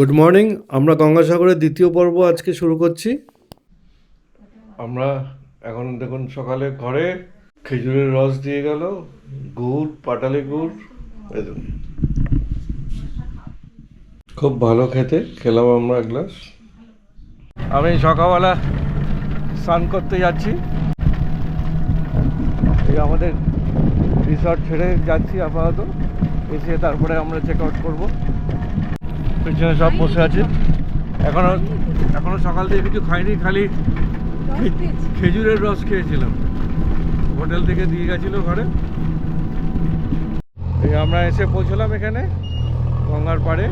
Good morning আমরা গঙ্গাসাগরের দ্বিতীয় পর্ব আজকে শুরু করছি। আমরা এখন দেখুন সকালে ঘরে খেজুরের রস দিয়ে গেল, গুড়, পাটালি গুড় খুব ভালো খেতে, খেলাম আমরা এক গ্লাস। আমি সকালবেলা স্নান করতে যাচ্ছি। এই আমাদের রিসর্ট ছেড়ে যাচ্ছি আপাতত। এসে তারপরে আমরা চেক আউট করব। পেছনে সব বসে আছে। এখনও এখনও সকাল থেকে কিছু খাইনি, খালি খেজুরের রস খেয়েছিলাম। হোটেল থেকে দিয়ে গেছিল ঘরে। আমরা এসে পৌঁছলাম এখানে, গঙ্গার পাড়ে।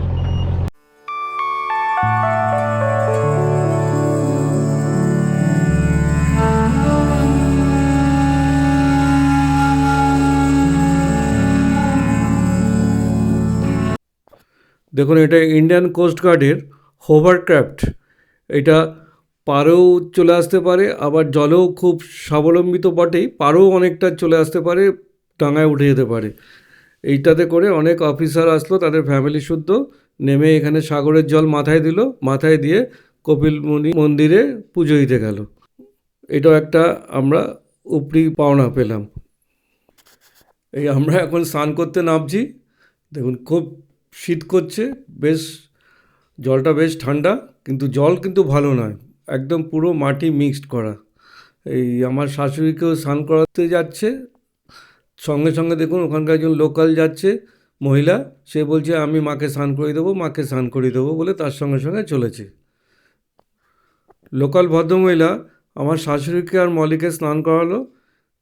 দেখুন, এটা ইন্ডিয়ান কোস্ট গার্ডের হোভারক্রাফট এটা পারেও চলে আসতে পারে, আবার জলেও খুব স্বাবলম্বিত বটেই, পারেও অনেকটা চলে আসতে পারে, ডাঙায় উঠে যেতে পারে। এইটাতে করে অনেক অফিসার আসলো, তাদের ফ্যামিলি শুদ্ধ, নেমে এখানে সাগরের জল মাথায় দিল, মাথায় দিয়ে কপিল মুনি মন্দিরে পুজো দিতে গেল। এটাও একটা আমরা উপরি পাওনা পেলাম। এই আমরা এখন স্নান করতে নামছি। দেখুন, খুব শীত করছে, বেশ জলটা বেশ ঠান্ডা, কিন্তু জল কিন্তু ভালো নয়। একদম পুরো মাটি মিক্সড করা। এই আমার শাশুড়িকেও স্নান করাতে যাচ্ছে। সঙ্গে সঙ্গে দেখুন ওখানকার একজন লোকাল যাচ্ছে, মহিলা। সে বলছে, আমি মাকে স্নান করিয়ে দেবো, মাকে স্নান করিয়ে দেবো বলে তার সঙ্গে সঙ্গে চলেছে। লোকাল ভদ্রমহিলা আমার শাশুড়িকে আর মলিকে স্নান করালো।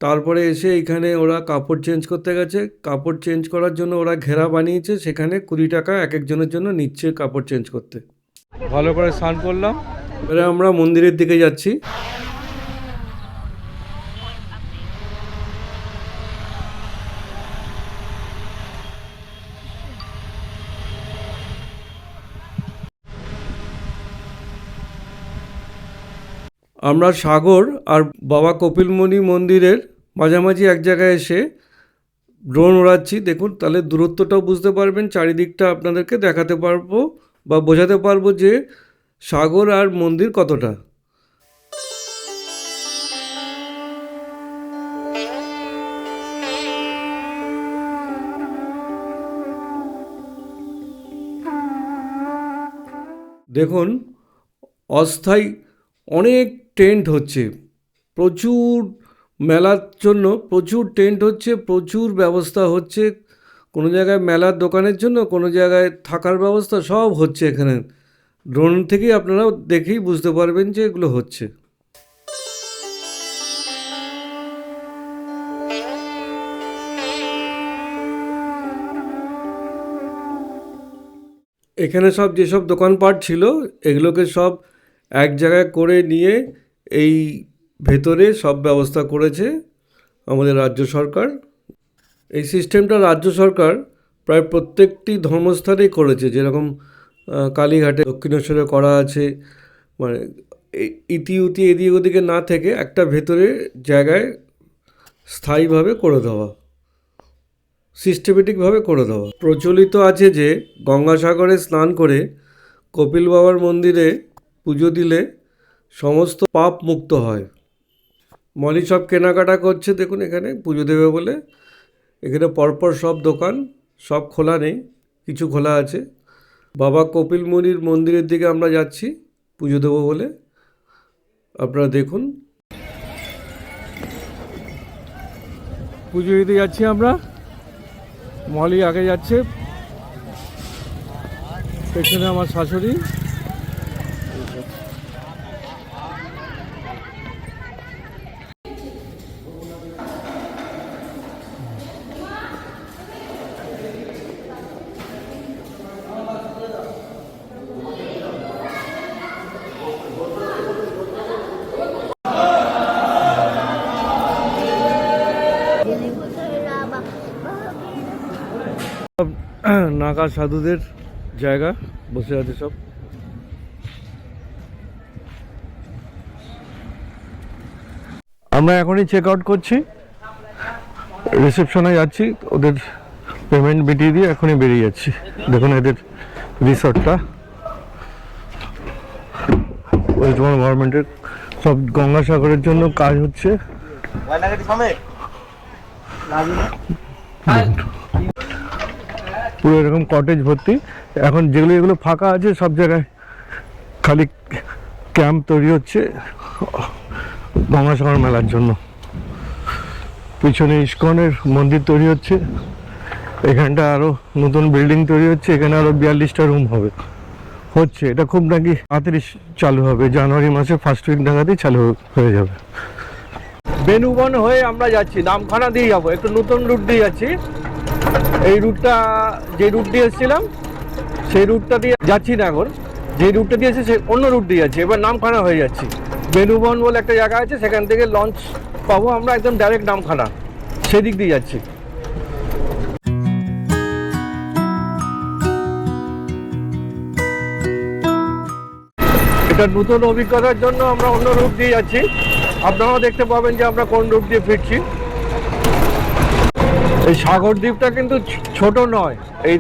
তারপরে এসে এখানে ওরা কাপড় চেঞ্জ করতে গেছে। কাপড় চেঞ্জ করার জন্য ওরা ঘেরা বানিয়েছে সেখানে কুড়ি টাকা এক একজনের জন্য নিচ্ছে কাপড় চেঞ্জ করতে। ভালো করে স্নান করলাম। এবারে আমরা মন্দিরের দিকে যাচ্ছি। আমরা সাগর আর বাবা কপিলমণি মন্দিরের মাঝামাঝি এক জায়গায় এসে ড্রোন ওড়াচ্ছি। দেখুন, তাহলে দূরত্বটাও বুঝতে পারবেন, চারিদিকটা আপনাদেরকে দেখাতে পারব বা বোঝাতে পারব যে সাগর আর মন্দির কতটা। দেখুন, অস্থায়ী অনেক টেন্ট হচ্ছে। প্রচুর মেলার জন্য প্রচুর টেন্ট হচ্ছে, প্রচুর ব্যবস্থা হচ্ছে। কোনো জায়গায় মেলার দোকানের জন্য, কোনো জায়গায় থাকার ব্যবস্থা সব হচ্ছে এখানে। ড্রোন থেকেই আপনারা দেখেই বুঝতে পারবেন যে এগুলো হচ্ছে। এখানে সব যেসব দোকানপাট ছিল, এগুলোকে সব এক জায়গায় করে নিয়ে এই ভেতরে সব ব্যবস্থা করেছে আমাদের রাজ্য সরকার। এই সিস্টেমটা রাজ্য সরকার প্রায় প্রত্যেকটি ধর্মস্থানেই করেছে, যেরকম কালীঘাটে দক্ষিণেশ্বরে করা আছে মানে ইতি উতি এদিক ওদিকে না থেকে একটা ভেতরে জায়গায় স্থায়ীভাবে করে দেওয়া সিস্টেমেটিকভাবে করে দেওয়া। প্রচলিত আছে যে গঙ্গাসাগরে স্নান করে কপিল বাবার মন্দিরে পুজো দিলে সমস্ত পাপ মুক্ত হয়। মলি সব কেনাকাটা করছে, দেখুন এখানে, পুজো দেবে বলে। এখানে পরপর সব দোকান, সব খোলা নেই, কিছু খোলা আছে। বাবা কপিল মুনির মন্দিরের দিকে আমরা যাচ্ছি, পুজো দেবো বলে। আপনারা দেখুন। পুজো দিতে যাচ্ছি আমরা। মলি আগে যাচ্ছে। পেছনে আমার শাশুড়ি। নাগা সাধুদের জায়গা বসে আছে সব। আমরা এখনই চেক আউট করছি। রিসেপশনে যাচ্ছি ওদের পেমেন্ট মিটিয়ে দিয়ে এখনই বেরিয়ে যাচ্ছি। দেখুন এদের রিসর্টটা ওয়েস্ট বেঙ্গল গভর্নমেন্টের সব গঙ্গাসাগরের জন্য কাজ হচ্ছে। পুরো এরকম কটেজ ভর্তি। এখন যেগুলো এগুলো ফাঁকা আছে, সব জায়গায় খালি ক্যাম্প তৈরি হচ্ছে গঙ্গাসাগর মেলার জন্য। পিছনে ইস্কনের মন্দির তৈরি হচ্ছে। এখানটা আরও নতুন বিল্ডিং তৈরি হচ্ছে। এখানে আরও বিয়াল্লিশটা রুম হবে। হচ্ছে, এটা খুব নাকি তাড়াতাড়ি চালু হবে। জানুয়ারি মাসে ফার্স্ট উইক নাগাদই চালু হয়ে যাবে। বেনুবন হয়ে আমরা যাচ্ছি। নামখানা দিয়ে যাব। একটু নতুন রুট দিয়ে যাচ্ছি। এই রুটটা যে রুট দিয়ে এসেছিলাম, সেই রুটটা দিয়ে যাচ্ছি না এখন। যে রুটটা দিয়েছে সে অন্য রুট দিয়ে যাচ্ছি। এবার নামখানা হয়ে যাচ্ছি। বেনুবন বলে একটা জায়গা আছে, সেখান থেকে লঞ্চ পাবো আমরা একদম ডাইরেক্ট নামখানা। সেদিক দিয়ে যাচ্ছি। এটা নতুন অভিজ্ঞতার জন্য আমরা অন্য রুট দিয়ে যাচ্ছি। আপনারাও দেখতে পাবেন যে আমরা কোন রুট দিয়ে ফিরছি। এই সাগর দ্বীপটা কিন্তু ছোট নয়। এই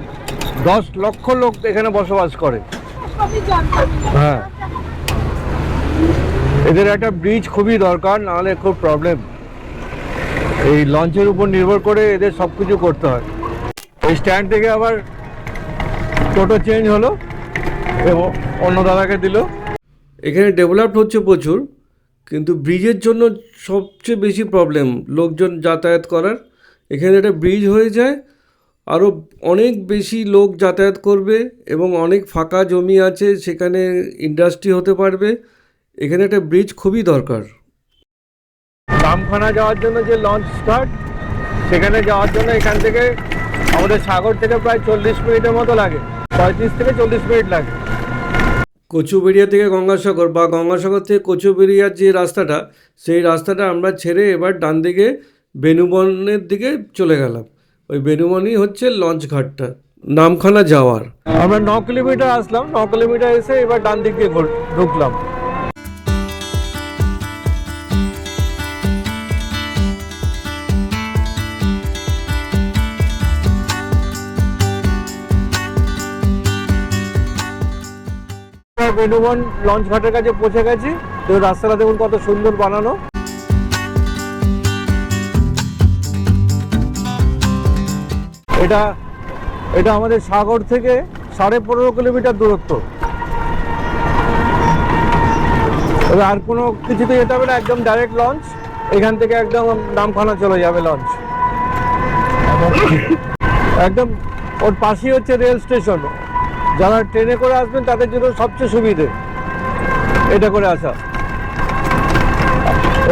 দশ লক্ষ লোক এখানে বসবাস করে। হ্যাঁ। এদের একটা ব্রিজ খুবই দরকার, নাহলে খুব প্রবলেম এই লঞ্চের উপর নির্ভর করে এদের সব কিছু করতে হয়। এই স্ট্যান্ড থেকে আবার টোটো চেঞ্জ হলো, এবং অন্য দাদাকে দিল। এখানে ডেভেলপড হচ্ছে প্রচুর, কিন্তু ব্রিজের জন্য সবচেয়ে বেশি প্রবলেম লোকজন যাতায়াত করার। এখানে একটা ব্রিজ হয়ে যায় আরও অনেক বেশি লোক যাতায়াত করবে এবং অনেক ফাঁকা জমি আছে সেখানে ইন্ডাস্ট্রি হতে পারবে। এখানে একটা ব্রিজ খুবই দরকার। রামখানা যাওয়ার জন্য যে লঞ্চ স্টার্ট সেখানে যাওয়ার জন্য এখান থেকে আমাদের সাগর থেকে প্রায় চল্লিশ মিনিটের মতো লাগে। পঁয়ত্রিশ থেকে চল্লিশ মিনিট লাগে। কচুবেড়িয়া থেকে গঙ্গাসাগর বা গঙ্গাসাগর থেকে কচুবেড়িয়ার যে রাস্তাটা সেই রাস্তাটা আমরা ছেড়ে এবার ডান দিকে বেনুবনের দিকে চলে গেলাম। ওই বেনুবনই হচ্ছে লঞ্চ ঘাটটা, নামখানা যাওয়ার। আমরা ন কিলোমিটার আসলাম, ন কিলোমিটার এসে এবার ডান দিক দিয়ে ঢুকলাম। বেনুবন লঞ্চ ঘাটের কাছে পৌঁছে গেছি। তো রাস্তাটা দেখুন কত সুন্দর বানানো। এটা এটা আমাদের সাগর থেকে সাড়ে পনেরো কিলোমিটার দূরত্ব। তবে আর কোনো কিছুতে যেতে হবে না, একদম ডাইরেক্ট লঞ্চ এখান থেকে একদম নামখানা চলে যাবে লঞ্চ একদম ওর পাশেই হচ্ছে রেল স্টেশন। যারা ট্রেনে করে আসবেন, তাদের জন্য সবচেয়ে সুবিধে এটা করে আসা।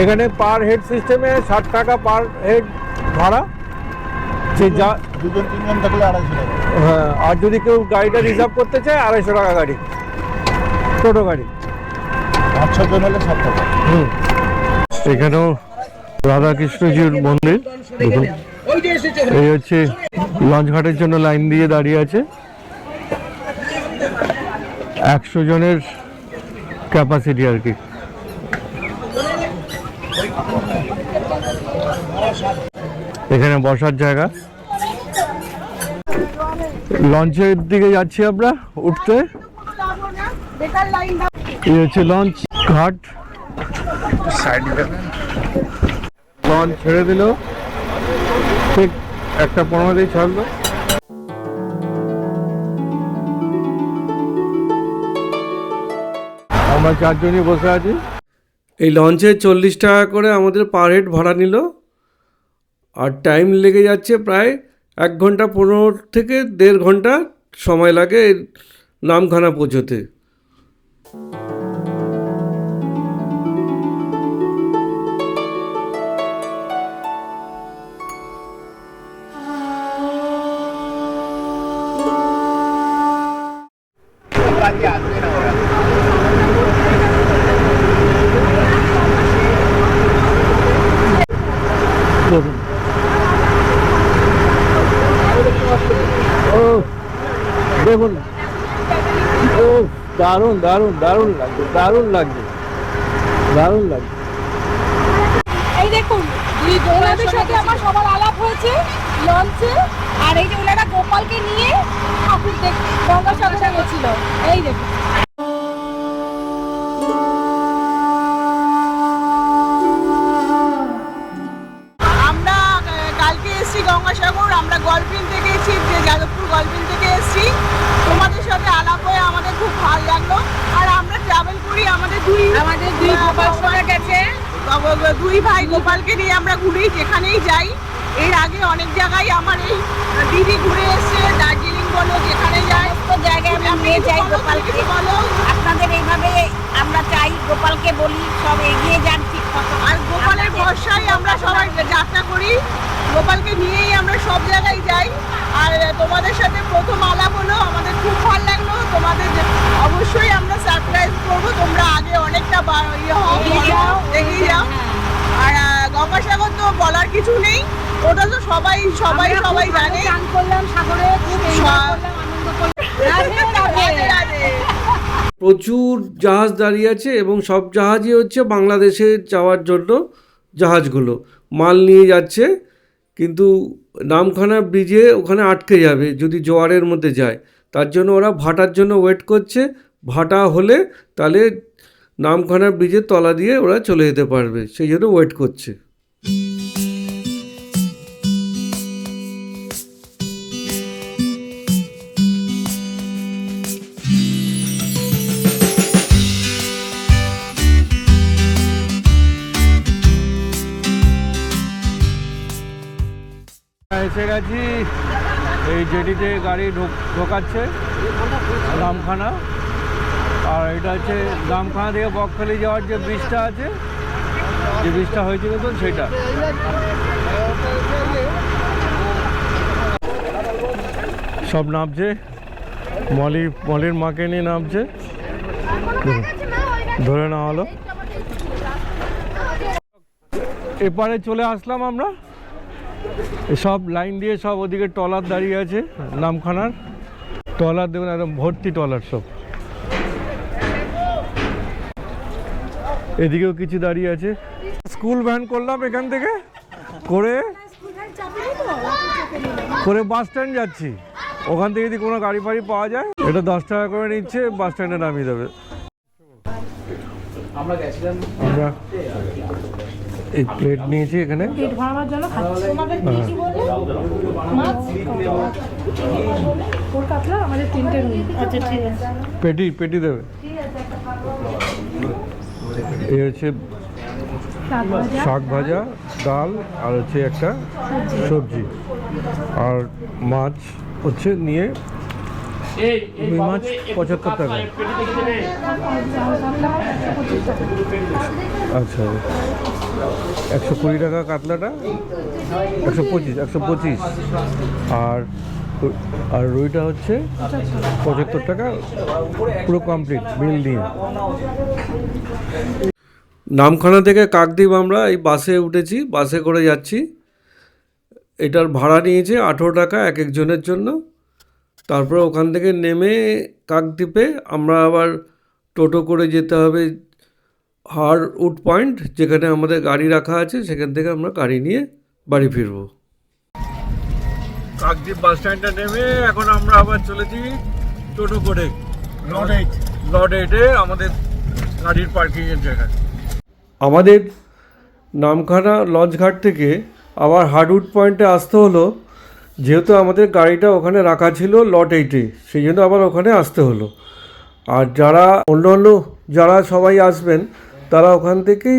এখানে পার হেড সিস্টেমে ষাট টাকা পার হেড ভাড়া। যে যা দুজন তিনজন থাকলে আড়াইশো টাকা। হ্যাঁ আর যদি কেউ গাড়িটা রিজার্ভ করতে চায় আড়াইশো টাকা গাড়ি। টোটো গাড়ি। পাঁচ ছজন হলে ষাট টাকা। হুম। এখানেও রাধাকৃষ্ণজির মন্দির। এই হচ্ছে লঞ্চ ঘাটের জন্য লাইন দিয়ে দাঁড়িয়ে আছে। একশো জনের ক্যাপাসিটি আর কি। এখানে বসার জায়গা। লঞ্চের দিকে যাচ্ছি আমরা, উঠতে। এই হচ্ছে লঞ্চ ঘাট। লঞ্চ ছেড়ে দিল। ঠিক একটা পনেরোতেই ছাড়লো। আমরা চারজনই বসে আছি। এই লঞ্চে চল্লিশ টাকা করে আমাদের পার হেড ভাড়া নিল। আর টাইম লেগে যাচ্ছে প্রায় এক ঘণ্টা পনেরো থেকে দেড় ঘণ্টা সময় লাগে নামখানা পৌঁছোতে। দেখুন ও দারুণ দারুণ দারুণ লাগছে দারুণ লাগছে দারুণ লাগছে। এই দেখুন ওনাদের সাথে আমার সবার আলাপ হয়েছে লঞ্চে আর এই যে ওনারা গোপালকে নিয়ে ঠাকুর দেখ গঙ্গাসাগরে গেছিল এই দেখুন। দুই আমাদের দুই গোপাল গেছে। দুই ভাই গোপালকে নিয়ে আমরা ঘুরি যেখানেই যাই। এর আগে অনেক জায়গায় আমার এই দিদি ঘুরে এসছে দার্জিলিং বলো যেখানে যাই সমস্ত জায়গায় আমরা নিয়ে যাই গোপালকে। বলো। আপনাদের এইভাবে আমরা চাই গোপালকে বলি সব এগিয়ে যান ঠিক মতো। আর গোপালের ভরসায় আমরা সবাই যাত্রা করি। গোপালকে নিয়েই আমরা সব জায়গায় যাই। আর তোমাদের সাথে প্রথম আলাপ হলো আমাদের খুব ভালো লাগল তোমাদের যে- অবশ্যই আমরা সারপ্রাইজ করব তোমরা আগে অনেকটা বা- ইয়ে হও এগিয়ে বলো, যাও। এগিয়ে যাও হ্যাঁ। আর আহ, গঙ্গাসাগর তো বলার কিছু নেই। ওটা তো সবাই সবাই সবাই জানে। করলাম সাগরে প্রচুর জাহাজ দাঁড়িয়ে আছে এবং সব জাহাজই হচ্ছে বাংলাদেশে যাওয়ার জন্য জাহাজগুলো। মাল নিয়ে যাচ্ছে কিন্তু নামখানা ব্রিজে ওখানে আটকে যাবে যদি জোয়ারের মধ্যে যায়। তার জন্য ওরা ভাটার জন্য ওয়েট করছে। ভাটা হলে তাহলে নামখানা ব্রিজের তলা দিয়ে ওরা চলে যেতে পারবে, সেই জন্য ওয়েট করছে। এসে গেছি, এই জেটিতে গাড়ি ঢোক- ঢোকাচ্ছে, নামখানা। আর এটা হচ্ছে নামখানা থেকে বকখালি যাওয়ার যে ব্রিজটা আছে, যে ব্রিজটা হয়েছিল তো সেটা। সব নামছে। মলি, মলির মাকে নিয়ে নামছে। ধরে নেওয়া হলো। এপারে চলে আসলাম আমরা। সব লাইন দিয়ে সব ওদিকে টলার দাঁড়িয়ে আছে, নামখানার। টলার দেখুন, একদম ভর্তি টলার সব। এদিকেও কিছু দাঁড়িয়ে আছে। স্কুল ভ্যান করলাম এখান থেকে করে করে বাস স্ট্যান্ড যাচ্ছি। ওখান থেকে যদি কোনো গাড়ি ফাড়ি পাওয়া যায় এটা দশ টাকা করে নিচ্ছে বাস স্ট্যান্ডে নামিয়ে দেবে। আমরা এই প্লেট নিয়েছি এখানে। পেট আচ্ছা পেটি পেটি দেবে। এই হচ্ছে শাক ভাজা, ডাল, আর হচ্ছে একটা সবজি। আর মাছ হচ্ছে নিয়ে মাছ পঁচাত্তর টাকা। আচ্ছা একশো কুড়ি টাকা কাতলাটা, একশো পঁচিশ একশো পঁচিশ। আর আর রুইটা হচ্ছে পঁচাত্তর টাকা, পুরো কমপ্লিট বিল নিয়ে নামখানা থেকে কাকদ্বীপ আমরা এই বাসে উঠেছি, বাসে করে যাচ্ছি। এটার ভাড়া নিয়েছে আঠেরো টাকা এক একজনের জন্য। তারপরে ওখান থেকে নেমে কাকদ্বীপে আমরা আবার টোটো করে যেতে হবে হারউড পয়েন্ট, যেখানে আমাদের গাড়ি রাখা আছে, সেখান থেকে আমরা গাড়ি নিয়ে বাড়ি ফিরবো। কাকদ্বীপ বাস স্ট্যান্ডে নেমে এখন আমরা আবার চলেছি টোটো করে। রোড এইট লর্ড এইটে আমাদের গাড়ির পার্কিংয়ের জায়গায়। আমাদের নামখানা লঞ্চঘাট থেকে আবার হার্ডউড পয়েন্টে আসতে হলো যেহেতু আমাদের গাড়িটা ওখানে রাখা ছিল লট এইটে সেই জন্য আবার ওখানে আসতে হলো। আর যারা অন্য অন্য যারা সবাই আসবেন তারা ওখান থেকেই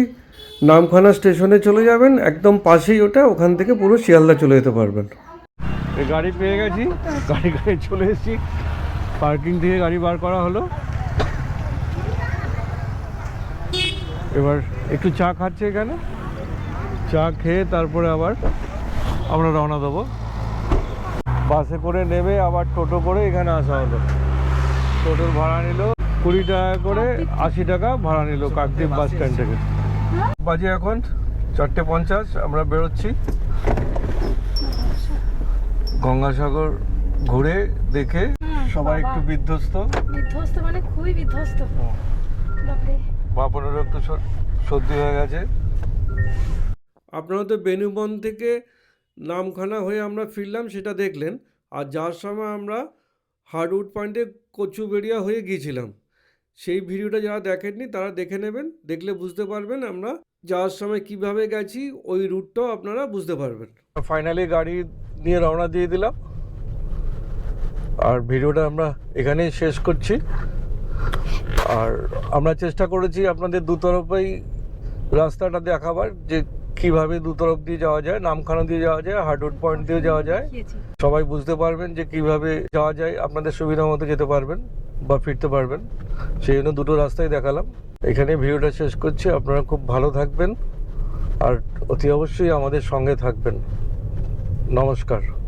নামখানা স্টেশনে চলে যাবেন একদম পাশেই ওটা ওখান থেকে পুরো শিয়ালদা চলে যেতে পারবেন। গাড়ি পেয়ে গেছি। গাড়ি গাড়ি চলে এসেছি। পার্কিং থেকে গাড়ি বার করা হলো। এবার একটু চা খাচ্ছে এখানে। চা খেয়ে তারপরে আবার আমরা রওনা দেবো। বাসে করে নেবে আবার টোটো করে এখানে আসা হলো। টোটোর ভাড়া নিল কুড়ি টাকা করে, আশি টাকা ভাড়া নিল কাকদ্বীপ বাস স্ট্যান্ড থেকে। বাজে এখন চারটে পঞ্চাশ, আমরা বেরোচ্ছি। গঙ্গাসাগর ঘুরে দেখে সবাই একটু বিধ্বস্ত। বিধ্বস্ত মানে খুবই বিধ্বস্ত। বাপরে। বাপনেরও একটু সর- সর্দি হয়ে গেছে। আপনারা তো বেনুবন থেকে নামখানা হয়ে আমরা ফিরলাম সেটা দেখলেন। আর যাওয়ার সময় আমরা হার্ডউড পয়েন্টে কচুবেড়িয়া হয়ে গিয়েছিলাম। সেই ভিডিওটা যারা দেখেননি তারা দেখে নেবেন। দেখলে বুঝতে পারবেন আমরা যাওয়ার সময় কীভাবে গেছি ওই রুটটাও আপনারা বুঝতে পারবেন। ফাইনালি গাড়ি নিয়ে রওনা দিয়ে দিলাম। আর ভিডিওটা আমরা এখানেই শেষ করছি। আর আমরা চেষ্টা করেছি আপনাদের দুতরফেই রাস্তাটা দেখাবার যে কীভাবে দুতরফ দিয়ে যাওয়া যায় নামখানা দিয়ে যাওয়া যায় হার্ডউড পয়েন্ট দিয়ে যাওয়া যায়। সবাই বুঝতে পারবেন যে কীভাবে যাওয়া যায় আপনাদের সুবিধা মতো যেতে পারবেন বা ফিরতে পারবেন। সেই জন্য দুটো রাস্তাই দেখালাম। এখানে ভিডিওটা শেষ করছি। আপনারা খুব ভালো থাকবেন। আর অতি অবশ্যই আমাদের সঙ্গে থাকবেন। নমস্কার